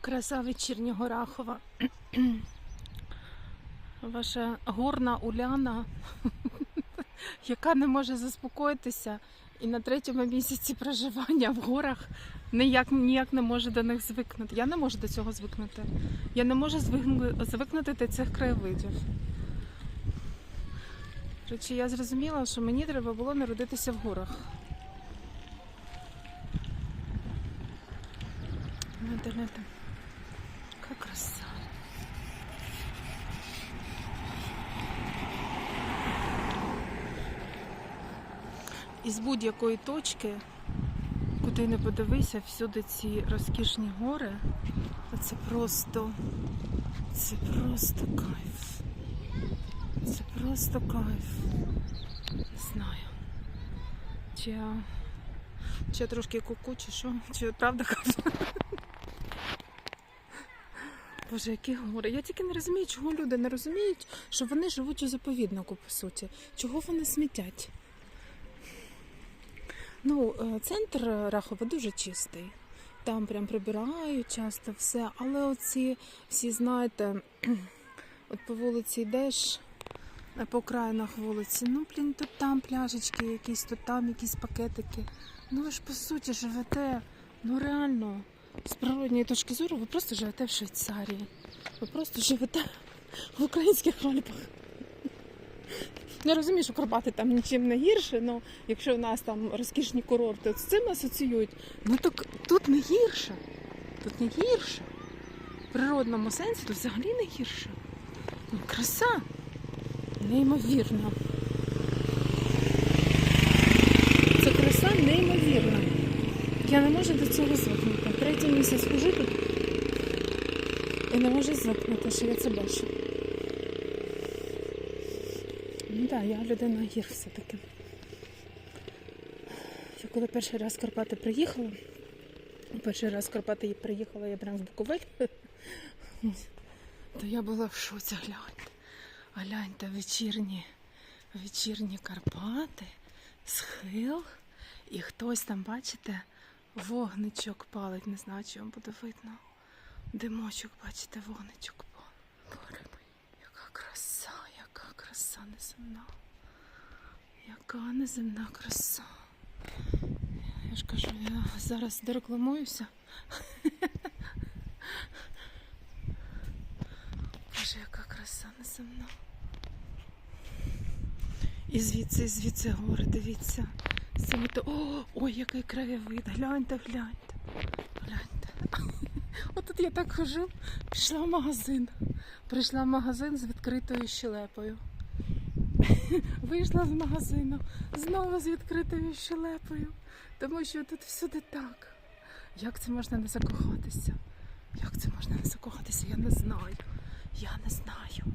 Краса вечірнього Рахова. Ваша горна Уляна, яка не може заспокоїтися і на третьому місяці проживання в горах ніяк, ніяк не може до них звикнути. Я не можу до цього звикнути. Я не можу звикнути, до цих краєвидів. Речі, я зрозуміла, що мені треба було народитися в горах. Гляньте. Яка краса. Із будь-якої точки, куди не подивися, всюди ці розкішні гори. Це просто, це просто кайф. Це просто кайф. Не знаю. Чи я, чи я трошки куку, чи що? Чи я правда кажу? Боже, які гори. Я тільки не розумію, чого люди не розуміють, що вони живуть у заповіднику, по суті. Чого вони смітять? Ну, е, центр Рахова дуже чистий. Там прям прибирають часто все. Але оці всі, знаєте, от по вулиці йдеш, по окраїнах вулиці, ну, блін, тут там пляшечки якісь, тут там якісь пакетики. Ну ви ж по суті живете, ну реально, з природньої точки зору, ви просто живете в Швейцарії. Ви просто живете в українських Альпах. Я розумію, що Карпати там нічим не гірше, але якщо у нас там розкішні курорти з цим асоціюють, ну так тут не гірше. Тут не гірше. В природному сенсі тут взагалі не гірше. Ну, краса. Неймовірна. Це краса неймовірна. Я не можу до цього звикнути. Третій місяць хожу тут і не можу звикнути, що я це бачу. Ну так, я людина гір все-таки. Я коли перший раз в Карпати приїхала, перший раз в Карпати приїхала я прямо з Буковель, то я була в шоці, гляньте. Гляньте, вечірні, вечірні Карпати, схил, і хтось там, бачите, вогничок палить, не знаю, чи вам буде видно. Димочок, бачите, вогничок палить. Боже мій, яка краса, яка краса неземна. Яка неземна краса. Я ж кажу, я зараз дорекламуюся. Боже, яка краса неземна. І звідси, і звідси гори, дивіться. Саме. О, ой, який краєвид. Гляньте, гляньте. Гляньте. От тут я так хожу, пішла в магазин. Прийшла в магазин з відкритою щелепою. Вийшла з магазину знову з відкритою щелепою. Тому що тут всюди так. Як це можна не закохатися? Як це можна не закохатися? Я не знаю. Я не знаю.